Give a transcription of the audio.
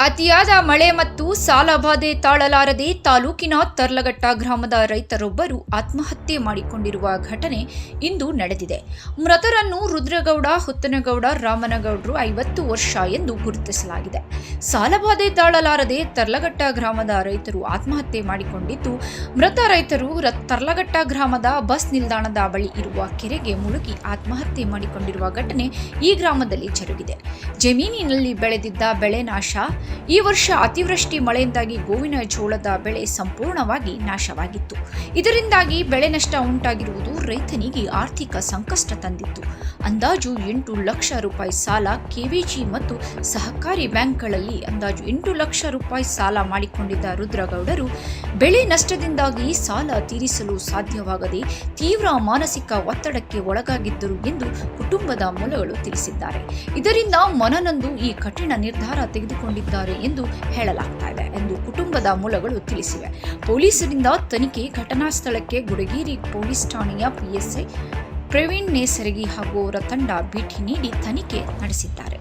ಅತಿಯಾದ ಮಳೆ ಮತ್ತು ಸಾಲಬಾಧೆ ತಾಳಲಾರದೆ ತಾಲೂಕಿನ ತರ್ಲಘಟ್ಟ ಗ್ರಾಮದ ರೈತರೊಬ್ಬರು ಆತ್ಮಹತ್ಯೆ ಮಾಡಿಕೊಂಡಿರುವ ಘಟನೆ ಇಂದು ನಡೆದಿದೆ. ಮೃತರನ್ನು ರುದ್ರಗೌಡ, ಹುತ್ತನಗೌಡ, ರಾಮನಗೌಡರು ಐವತ್ತು ವರ್ಷ ಎಂದು ಗುರುತಿಸಲಾಗಿದೆ. ಸಾಲಬಾಧೆ ತಾಳಲಾರದೆ ತರ್ಲಘಟ್ಟ ಗ್ರಾಮದ ರೈತರು ಆತ್ಮಹತ್ಯೆ ಮಾಡಿಕೊಂಡಿದ್ದು, ಮೃತ ರೈತರು ತರ್ಲಘಟ್ಟ ಗ್ರಾಮದ ಬಸ್ ನಿಲ್ದಾಣದ ಬಳಿ ಇರುವ ಕೆರೆಗೆ ಮುಳುಗಿ ಆತ್ಮಹತ್ಯೆ ಮಾಡಿಕೊಂಡಿರುವ ಘಟನೆ ಈ ಗ್ರಾಮದಲ್ಲಿ ಜರುಗಿದೆ. ಜಮೀನಿನಲ್ಲಿ ಬೆಳೆದಿದ್ದ ಬೆಳೆ ನಾಶ. ಈ ವರ್ಷ ಅತಿವೃಷ್ಟಿ ಮಳೆಯಿಂದಾಗಿ ಗೋವಿನ ಜೋಳದ ಬೆಳೆ ಸಂಪೂರ್ಣವಾಗಿ ನಾಶವಾಗಿತ್ತು. ಇದರಿಂದಾಗಿ ಬೆಳೆ ನಷ್ಟ ಉಂಟಾಗಿರುವುದು ರೈತನಿಗೆ ಆರ್ಥಿಕ ಸಂಕಷ್ಟ ತಂದಿತ್ತು. ಅಂದಾಜು ಎಂಟು ಲಕ್ಷ ರೂಪಾಯಿ ಸಾಲ ಕೆವಿಜಿ ಮತ್ತು ಸಹಕಾರಿ ಬ್ಯಾಂಕ್ಗಳಲ್ಲಿ ಅಂದಾಜು ಎಂಟು ಲಕ್ಷ ರೂಪಾಯಿ ಸಾಲ ಮಾಡಿಕೊಂಡಿದ್ದ ರುದ್ರಗೌಡರು, ಬೆಳೆ ನಷ್ಟದಿಂದಾಗಿ ಸಾಲ ತೀರಿಸಲು ಸಾಧ್ಯವಾಗದೆ ತೀವ್ರ ಮಾನಸಿಕ ಒತ್ತಡಕ್ಕೆ ಒಳಗಾಗಿದ್ದರು ಎಂದು ಕುಟುಂಬದ ಮೂಲಗಳು ತಿಳಿಸಿದ್ದಾರೆ. ಇದರಿಂದ ಮನನೊಂದು ಈ ಕಠಿಣ ನಿರ್ಧಾರ ತೆಗೆದುಕೊಂಡಿದ್ದಾರೆ ಎಂದು ಹೇಳಲಾಗ್ತಾ ಎಂದು ಕುಟುಂಬದ ಮೂಲಗಳು ತಿಳಿಸಿವೆ. ಪೊಲೀಸರಿಂದ ತನಿಖೆ, ಘಟನಾ ಸ್ಥಳಕ್ಕೆ ಗುಡಗೇರಿ ಪೊಲೀಸ್ ಠಾಣೆಯ ಪಿಎಸ್ಐ ಪ್ರವೀಣ್ ನೇಸರಗಿ ಹಾಗೂ ಅವರ ತಂಡ ಭೇಟಿ ನೀಡಿ ತನಿಖೆ ನಡೆಸಿದ್ದಾರೆ.